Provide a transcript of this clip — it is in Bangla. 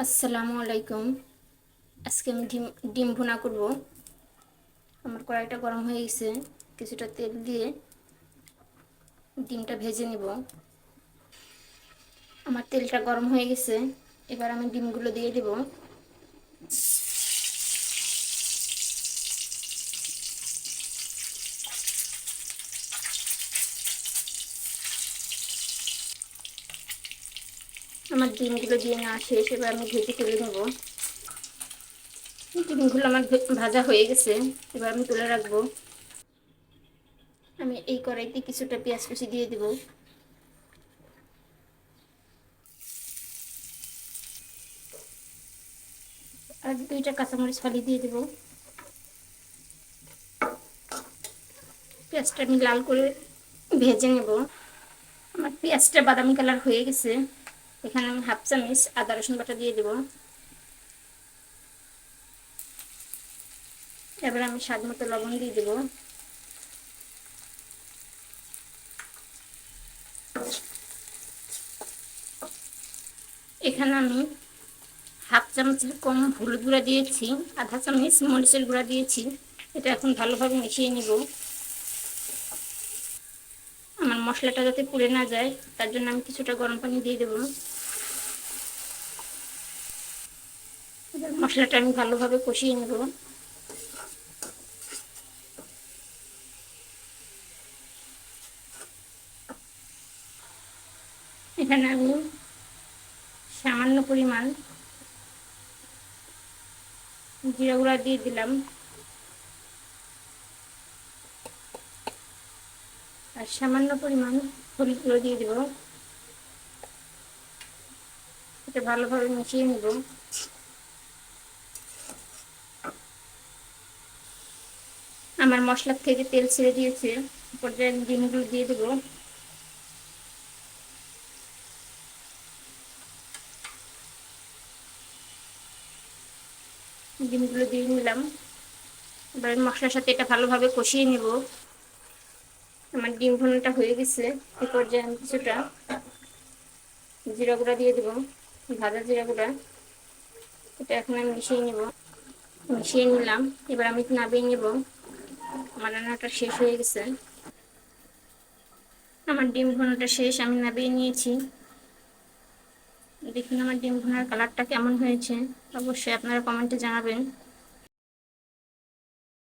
আসসালামু আলাইকুম। আজকে আমি ডিম ডিম ভুনা করব। আমার কড়াইটা গরম হয়ে গেছে। কিছুটা তেল দিয়ে ডিমটা ভেজে নিব। আমার তেলটা গরম হয়ে গেছে। এবার আমি ডিমগুলো দিয়ে দেব। আমার ডিমগুলো দিয়ে নেওয়া শেষ, এবার আমি ভেজে তুলে নেব। ডিমগুলো আমার ভাজা হয়ে গেছে, এবার আমি তুলে রাখব। আমি এই কড়াইতে কিছুটা পেঁয়াজ কুচি দিয়ে দেব। আর দুইটা কাঁচামরিচ ফালি দিয়ে দেব। পেঁয়াজটা আমি লাল করে ভেজে নেব। আমার পেঁয়াজটা বাদামি কালার হয়ে গেছে। এখানে আমি হাফ চামচ আদা রসুন বাটা দিয়ে দেব। এবার আমি স্বাদ মতো লবণ দিয়ে দেব। এখানে আমি হাফ চামচের কম হলুদ গুঁড়া দিয়েছি, আধা চামচ মরিচের গুঁড়া দিয়েছি। এটা এখন ভালোভাবে মিশিয়ে নিব। আমার মশলাটা যাতে পুড়ে না যায়, তার জন্য আমি কিছুটা গরম পানি দিয়ে দেবো। মশলাটা আমি ভালোভাবে কষিয়ে নেব। এখানে আমি সামান্য পরিমাণ জিরা গুঁড়া দিয়ে দিলাম। আর সামান্য পরিমাণ হলুদ গুঁড়ো দিয়ে দেব। এটা ভালোভাবে মিশিয়ে নেব। আমার মশলার থেকে তেল ছেড়ে দিয়েছে। পর্যায়ে ডিমগুলো দিয়ে দেবো। ডিমগুলো দিয়ে নিলাম। এবার মশলার সাথে এটা ভালোভাবে কষিয়ে নেব। আমার ডিম ভুনাটা হয়ে গেছে। এ পর্যায়ে আমি কিছুটা জিরা গুঁড়া দিয়ে দেবো। ভাজা জিরা গুঁড়া। এটা এখন আমি মিশিয়ে নেব। মিশিয়ে নিলাম। এবার আমি নাবিয়ে নেব। রান্নাটা শেষ হয়ে গেছে। আমার ডিম ঘনটা শেষ, আমি নাবিয়ে নিয়েছি। দেখুন আমার ডিম ঘনার কালারটা কেমন হয়েছে। অবশ্যই আপনারা কমেন্টে জানাবেন।